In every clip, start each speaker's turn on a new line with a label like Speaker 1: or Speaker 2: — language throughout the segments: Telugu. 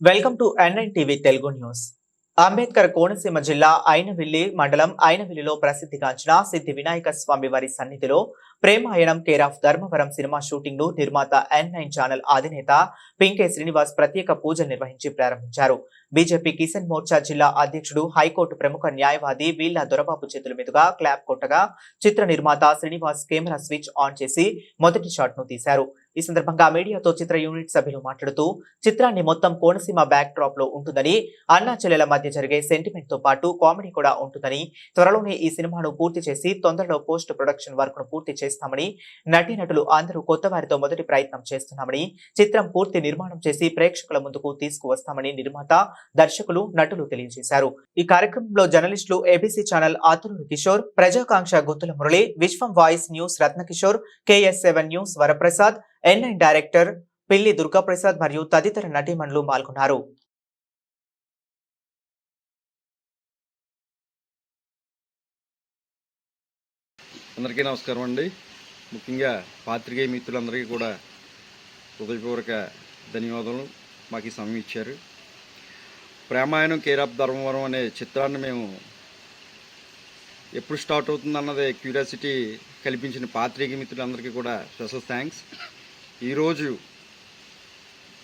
Speaker 1: వెల్కమ్ టు ఎన్ఐన్ టీవీ తెలుగు న్యూస్. అంబేద్కర్ కోనసీమ జిల్లా అయినవిల్లి మండలం అయినవిల్లిలో ప్రసిద్ధిగాంచిన సిద్ధి వినాయక స్వామి వారి సన్నిధిలో Premayanam care of Dharmavaram cinema షూటింగ్ను నిర్మాత ఎన్ నైన్ ఛానల్ అధినేత పింకే శ్రీనివాస్ ప్రత్యేక పూజలు నిర్వహించి ప్రారంభించారు. బీజేపీ కిసాన్ మోర్చా జిల్లా అధ్యక్షుడు హైకోర్టు ప్రముఖ న్యాయవాది వీళ్ళ దొరబాబు చేతుల మీదుగా క్లాప్ కొట్టగా చిత్ర నిర్మాత శ్రీనివాస్ కెమెరా స్విచ్ ఆన్ చేసి మొదటి షాట్ను తీశారు. ఈ సందర్భంగా మీడియాతో చిత్ర యూనిట్ సభ్యులు మాట్లాడుతూ చిత్రాన్ని మొత్తం కోనసీమ బ్యాక్ డ్రాప్లో ఉంటుందని అన్నా చెల్లెల మధ్య జరిగే సెంటిమెంట్తో పాటు కామెడీ కూడా ఉంటుందని త్వరలోనే ఈ సినిమాను పూర్తి చేసి తొందరలో పోస్ట్ ప్రొడక్షన్ వర్క్ను పూర్తి చేస్తామని నటీనటులు అందరూ కొత్త వారితో మొదటి ప్రయత్నం చేస్తున్నామని చిత్రం పూర్తి నిర్మాణం చేసి ప్రేక్షకుల ముందుకు తీసుకువస్తామని నిర్మాత దర్శకులు నటులు తెలియజేశారు. ఈ కార్యక్రమంలో జర్నలిస్టులు ABC channel Athuru Kishore Prajakanksha Guttula Murali Viswam voice news Ratnakishore KS seven news Varaprasad NI director Pilli Durgaprasad మరియు తదితర నటీమణులు పాల్గొన్నారు.
Speaker 2: అందరికీ నమస్కారం అండి. ముఖ్యంగా పాత్రికేయ మిత్రులందరికీ కూడా హృదయపూర్వక ధన్యవాదాలు మాకు ఈ సమయం ఇచ్చారు. ప్రేమాయణం కేరాప్ ధర్మవరం అనే చిత్రాన్ని మేము ఎప్పుడు స్టార్ట్ అవుతుంది అన్నది క్యూరియాసిటీ కల్పించిన పాత్రికేయ మిత్రులందరికీ కూడా స్పెషల్ థ్యాంక్స్ ఈరోజు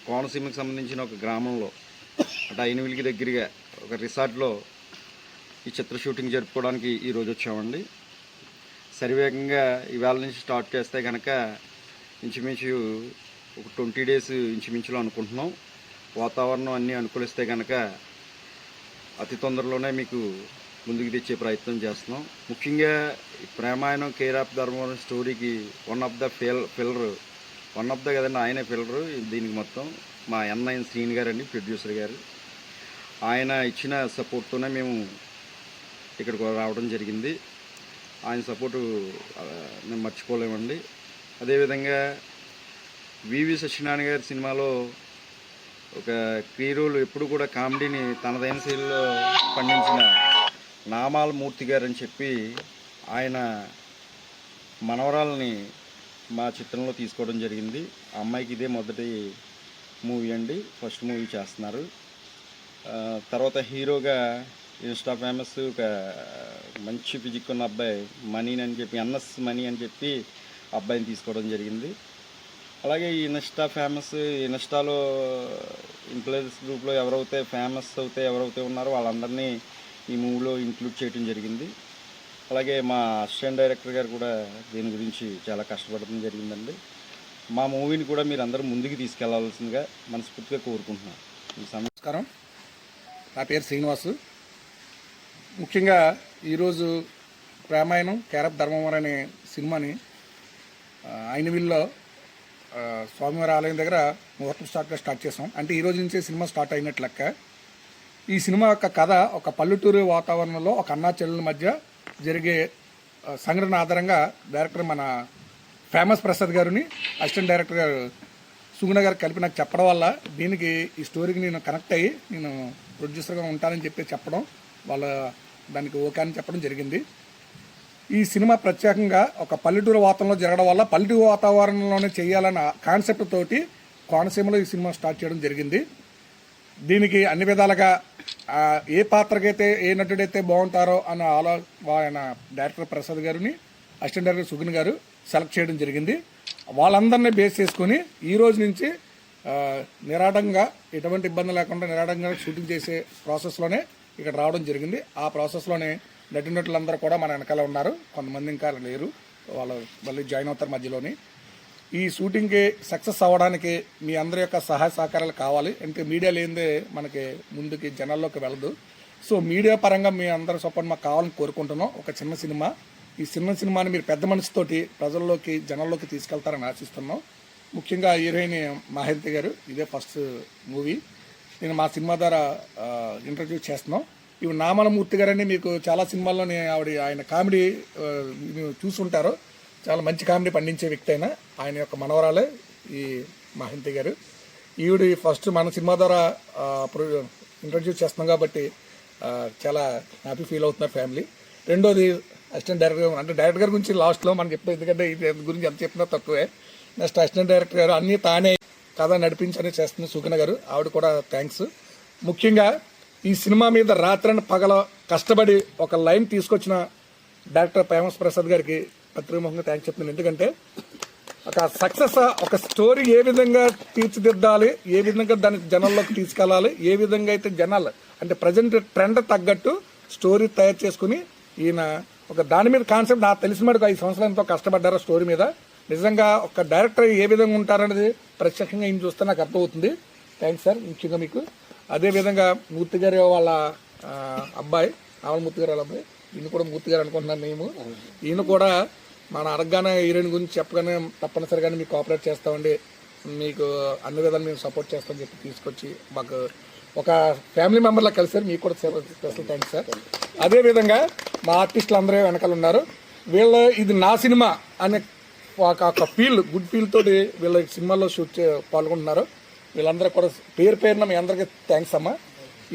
Speaker 2: కోనసీమకు సంబంధించిన ఒక గ్రామంలో అంటే అయినవిలికి దగ్గరగా ఒక రిసార్ట్లో ఈ చిత్ర షూటింగ్ జరుపుకోవడానికి ఈరోజు వచ్చామండి. సరివేగంగా ఇవాళ నుంచి స్టార్ట్ చేస్తే కనుక ఇంచుమించు ఒక ట్వంటీ డేస్ ఇంచుమించులో అనుకుంటున్నాం. వాతావరణం అన్నీ అనుకూలిస్తే కనుక అతి తొందరలోనే మీకు ముందుకు తెచ్చే ప్రయత్నం చేస్తున్నాం. ముఖ్యంగా ఈ ప్రేమాయణం కేర్ ఆఫ్ ధర్మవరం స్టోరీకి one of the fill filler one of the కదండి ఆయనే ఫిల్లరు దీనికి మొత్తం మా అన్నయ్య శ్రీని గారు అండి ప్రొడ్యూసర్ గారు. ఆయన ఇచ్చిన సపోర్ట్తోనే మేము ఇక్కడికి రావడం జరిగింది. ఆయన సపోర్టు మేము మర్చిపోలేమండి. అదేవిధంగా వివి సత్యనారాయణ గారి సినిమాలో ఒక క్రీరోలు ఎప్పుడు కూడా కామెడీని తనదైన శైలిలో పండించిన నామాల మూర్తి గారు అని చెప్పి ఆయన మనవరాలని మా చిత్రంలో తీసుకోవడం జరిగింది. అమ్మాయికి ఇదే మొదటి మూవీ అండి. ఫస్ట్ మూవీ చేస్తున్నారు. తర్వాత హీరోగా ఇన్స్టా ఫేమస్ ఒక మంచి ఫిజిక్ ఉన్న అబ్బాయి మనీని అని చెప్పి ఎన్ఎస్ మనీ అని చెప్పి అబ్బాయిని తీసుకోవడం జరిగింది. అలాగే ఈ ఇన్స్టా ఫేమస్ ఇన్స్టాలో ఇన్ఫ్లుయెన్స్ గ్రూప్లో ఎవరైతే ఫేమస్ అవుతే ఎవరైతే ఉన్నారో వాళ్ళందరినీ ఈ మూవీలో ఇంక్లూడ్ చేయడం జరిగింది. అలాగే మా అసిస్టెంట్ డైరెక్టర్ గారు కూడా దీని గురించి చాలా కష్టపడడం జరిగిందండి. మా మూవీని కూడా మీరు అందరూ ముందుకు తీసుకెళ్ళాల్సిందిగా మనస్ఫూర్తిగా కోరుకుంటున్నాను.
Speaker 3: నమస్కారం. నా పేరు శ్రీనివాసు. ముఖ్యంగా ఈరోజు రామాయణం క్యారప్ ధర్మవరం అనే సినిమాని ఐనవిల్లో స్వామివారి ఆలయం దగ్గర ముహూర్తం స్టార్ట్గా స్టార్ట్ చేసాం అంటే ఈ రోజు నుంచే సినిమా స్టార్ట్ అయినట్లు లెక్క. ఈ సినిమా యొక్క కథ ఒక పల్లెటూరు వాతావరణంలో ఒక అన్నా చెల్లెల మధ్య జరిగే సంఘటన ఆధారంగా డైరెక్టర్ మన ఫేమస్ ప్రసాద్ గారిని అసిస్టెంట్ డైరెక్టర్ గారు సుగుణ గారు కలిపి నాకు చెప్పడం వల్ల దీనికి ఈ స్టోరీకి నేను కనెక్ట్ అయ్యి నేను ప్రొడ్యూసర్గా ఉంటానని చెప్పి చెప్పడం వాళ్ళ దానికి ఓకే అని చెప్పడం జరిగింది. ఈ సినిమా ప్రత్యేకంగా ఒక పల్లెటూరు వాతావరణంలో జరగడం వల్ల పల్లెటూరు వాతావరణంలోనే చేయాలన్న కాన్సెప్ట్ తోటి కోనసీమలో ఈ సినిమా స్టార్ట్ చేయడం జరిగింది. దీనికి అన్ని విధాలుగా ఏ పాత్రకైతే ఏ నటుడైతే బాగుంటారో అన్న ఆలో ఆయన డైరెక్టర్ ప్రసాద్ గారిని అసిస్టెంట్ డైరెక్టర్ సుగున్ గారు సెలెక్ట్ చేయడం జరిగింది. వాళ్ళందరినీ బేస్ చేసుకొని ఈ రోజు నుంచి నిరాటంగా ఎటువంటి ఇబ్బంది లేకుండా నిరాటంగా షూటింగ్ చేసే ప్రాసెస్లోనే ఇక్కడ రావడం జరిగింది. ఆ ప్రాసెస్లోనే నటినటులందరూ కూడా మన వెనకాల ఉన్నారు. కొంతమంది ఇంకా లేరు. వాళ్ళు మళ్ళీ జాయిన్ అవుతారు మధ్యలోని. ఈ షూటింగ్కి సక్సెస్ అవ్వడానికి మీ అందరి యొక్క సహాయ సహకారాలు కావాలి. అంటే మీడియా లేనిదే మనకి ముందుకి జనాల్లోకి వెళ్ళదు. సో మీడియా పరంగా మీ అందరి సపోర్ట్ మాకు కావాలని కోరుకుంటున్నాం. ఒక చిన్న సినిమా. ఈ చిన్న సినిమాని మీరు పెద్ద మనసుతోటి ప్రజల్లోకి జనాల్లోకి తీసుకెళ్తారని ఆశిస్తున్నాం. ముఖ్యంగా హీరోయిన్ మాహింతి గారు ఇదే ఫస్ట్ మూవీ. నేను మా సినిమా ద్వారా ఇంటర్వ్యూ చేస్తున్నాం. ఇవి నామలమూర్తి గారని మీకు చాలా సినిమాల్లోనే ఆవిడ ఆయన కామెడీ చూసుంటారు. చాలా మంచి కామెడీ పండించే వ్యక్తి అయినా ఆయన యొక్క మనవరాలే ఈ మహంతి గారు. ఈవిడ ఫస్ట్ మన సినిమా ద్వారా ఇంట్రడ్యూస్ చేస్తున్నాం కాబట్టి చాలా హ్యాపీ ఫీల్ అవుతున్నారు ఫ్యామిలీ రెండోది అసిస్టెంట్ డైరెక్టర్ అంటే డైరెక్టర్ గారి గురించి లాస్ట్లో మనం చెప్పాం ఎందుకంటే ఇది గురించి ఎంత చెప్పినా తక్కువే. నెక్స్ట్ అసిస్టెంట్ డైరెక్టర్ గారు అన్నీ తానే కథ నడిపించని చేస్తుంది సుకన గారు. ఆవిడ కూడా థ్యాంక్స్ ముఖ్యంగా ఈ సినిమా మీద రాత్రని పగల కష్టపడి ఒక లైన్ తీసుకొచ్చిన డాక్టర్ ప్రేమస్ ప్రసాద్ గారికి పత్రిముఖంగా థ్యాంక్స్ చెప్తున్నాను. ఎందుకంటే ఒక సక్సెస్ ఒక స్టోరీ ఏ విధంగా తీర్చిదిద్దాలి ఏ విధంగా దాన్ని జనాల్లోకి తీసుకెళ్ళాలి ఏ విధంగా అయితే జనాలు అంటే ప్రజెంట్ ట్రెండ్ తగ్గట్టు స్టోరీ తయారు చేసుకుని ఈయన ఒక దాని మీద కాన్సెప్ట్ నాకు తెలిసిన మటుకు ఐదు సంవత్సరాలు ఎంతో కష్టపడ్డారు స్టోరీ మీద. నిజంగా ఒక డైరెక్టర్ ఏ విధంగా ఉంటారనేది ప్రత్యక్షంగా ఈయన చూస్తే నాకు అర్థమవుతుంది. థ్యాంక్స్ సార్ ముఖ్యంగా మీకు. అదేవిధంగా మూర్తి గారి వాళ్ళ అబ్బాయి ఆవల మూర్తి గారి వాళ్ళ అబ్బాయి. ఈయన కూడా మూర్తి గారు అనుకుంటున్నాను మేము. ఈయన కూడా మన అడగగానే హీరోయిన్ గురించి చెప్పగానే తప్పనిసరిగానే మీకు కోఆపరేట్ చేస్తామండి. మీకు అన్ని విధాలు మేము సపోర్ట్ చేస్తామని చెప్పి తీసుకొచ్చి మాకు ఒక ఫ్యామిలీ మెంబర్లా కలిసారు. మీకు కూడా స్పెషల్ థ్యాంక్స్ సార్ అదే విధంగా మా ఆర్టిస్టులు అందరూ వెనకాల ఉన్నారు. వీళ్ళ ఇది నా సినిమా అనే ఒక ఒక ఫీల్ గుడ్ ఫీల్ తోటి వీళ్ళ సినిమాలో షూట్ చే పాల్గొంటున్నారు. వీళ్ళందరూ కూడా పేరు పేరున మీ అందరికీ థ్యాంక్స్ అమ్మా.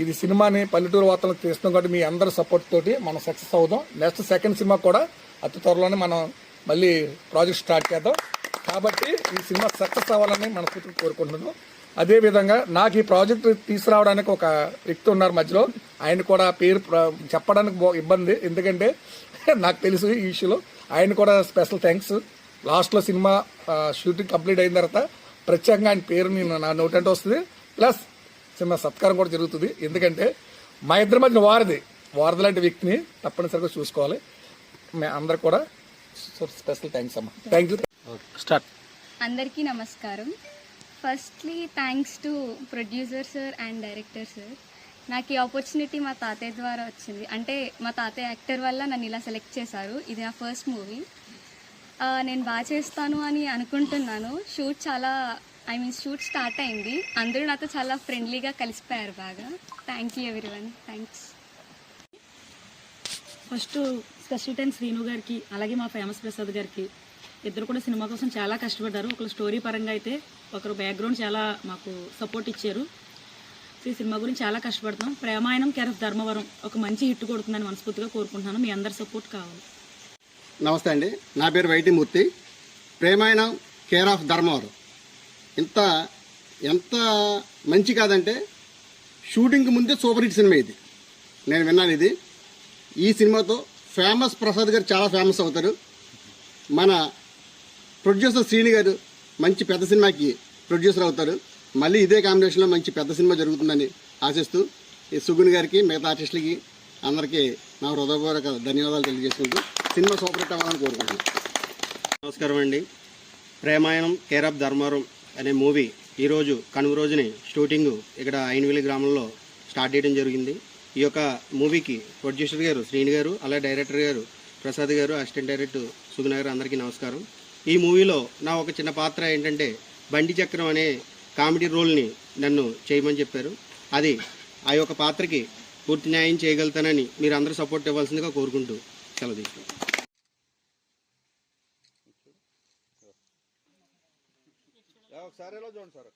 Speaker 3: ఇది సినిమాని పల్లెటూరు వార్తలు తీస్తున్నాం కాబట్టి మీ అందరి సపోర్ట్ తోటి మనం సక్సెస్ అవుదాం. నెక్స్ట్ సెకండ్ సినిమా కూడా అతి త్వరలోనే మనం మళ్ళీ ప్రాజెక్ట్ స్టార్ట్ చేద్దాం. కాబట్టి ఈ సినిమా సక్సెస్ అవ్వాలని మనస్ఫూర్తిగా కోరుకుంటున్నాను అదేవిధంగా నాకు ఈ ప్రాజెక్ట్ తీసుకురావడానికి ఒక వ్యక్తి ఉన్నారు మధ్యలో. ఆయన కూడా పేరు చెప్పడానికి ఇబ్బంది. ఎందుకంటే నాకు తెలుసు ఈ ఇష్యూలో ఆయన కూడా స్పెషల్ థ్యాంక్స్ లాస్ట్లో సినిమా షూటింగ్ కంప్లీట్ అయిన తర్వాత ప్రత్యేకంగా ఆయన పేరు నేను నా నోటంటే వస్తుంది. ప్లస్ చిన్న సత్కారం కూడా జరుగుతుంది. ఎందుకంటే మా ఇద్దరి మధ్యన వారది. వారధి లాంటి వ్యక్తిని తప్పనిసరిగా చూసుకోవాలి. అందరు కూడా స్పెషల్ థ్యాంక్స్ అమ్మా. Thank you start.
Speaker 4: అందరికీ నమస్కారం. Firstly thanks to producer sir and director sir నాకు ఈ ఆపర్చునిటీ మా తాతయ్య ద్వారా వచ్చింది. అంటే మా తాతయ్య యాక్టర్ వల్ల నన్ను ఇలా సెలెక్ట్ చేశారు. ఇది నా ఫస్ట్ మూవీ నేను బాగా చేస్తాను అని అనుకుంటున్నాను. షూట్ చాలా ఐ మీన్ షూట్ స్టార్ట్ అయింది. అందరూ నాతో చాలా ఫ్రెండ్లీగా కలిసిపోయారు బాగా. థ్యాంక్ యూ ఎవరి one thanks
Speaker 5: first special time Srinu గారికి అలాగే మా ఫేమస్ ప్రసాద్ గారికి. ఇద్దరు కూడా సినిమా కోసం చాలా కష్టపడ్డారు. ఒకరు స్టోరీ పరంగా అయితే ఒకరు బ్యాక్గ్రౌండ్ చాలా మాకు సపోర్ట్ ఇచ్చారు. సో ఈ సినిమా గురించి చాలా కష్టపడతాం. ప్రేమాయణం కెరఫ్ ధర్మవరం ఒక మంచి హిట్ కొడుతుందని మనస్ఫూర్తిగా కోరుకుంటున్నాను. మీ అందరి సపోర్ట్ కావాలి.
Speaker 6: నమస్తే అండి. నా పేరు వైటిమూర్తి ప్రేమాయణం కేర్ ఆఫ్ ధర్మవరం. ఇంత ఎంత మంచి కాదంటే షూటింగ్కి ముందే సూపర్ హిట్ సినిమా ఇది. నేను విన్నాను ఇది. ఈ సినిమాతో ఫేమస్ ప్రసాద్ గారు చాలా ఫేమస్ అవుతారు. మన ప్రొడ్యూసర్ శ్రీని గారు మంచి పెద్ద సినిమాకి ప్రొడ్యూసర్ అవుతారు. మళ్ళీ ఇదే కాంబినేషన్లో మంచి పెద్ద సినిమా జరుగుతుందని ఆశిస్తూ ఈ సుగున్ గారికి మిగతా ఆర్టిస్టులకి అందరికీ నా హృదయపూర్వక ధన్యవాదాలు తెలియజేసుకుంటూ సినిమా సూపర్ హిట్ అవ్వాలని కోరుకుంటున్నాను. నమస్కారం అండి. ప్రేమాయణం కేర్ ఆఫ్ ధర్మారం అనే మూవీ ఈరోజు కనుమ రోజుని షూటింగ్ ఇక్కడ ఐన్విలి గ్రామంలో స్టార్ట్ చేయడం జరిగింది. ఈ యొక్క మూవీకి ప్రొడ్యూసర్ గారు శ్రీని గారు అలాగే డైరెక్టర్ గారు ప్రసాద్ గారు అసిస్టెంట్ డైరెక్టర్ సుగుణ గారు అందరికీ నమస్కారం. ఈ మూవీలో నా ఒక చిన్న పాత్ర ఏంటంటే బండి చక్రం అనే కామెడీ రోల్ని నన్ను చేయమని చెప్పారు. అది ఆ యొక్క పాత్రకి పూర్తి న్యాయం చేయగలుగుతానని మీరు అందరూ సపోర్ట్ ఇవ్వాల్సిందిగా కోరుకుంటూ సెలవు తీసుకుంటాను
Speaker 2: ఒకసారి ఎలా చూడండి సార్?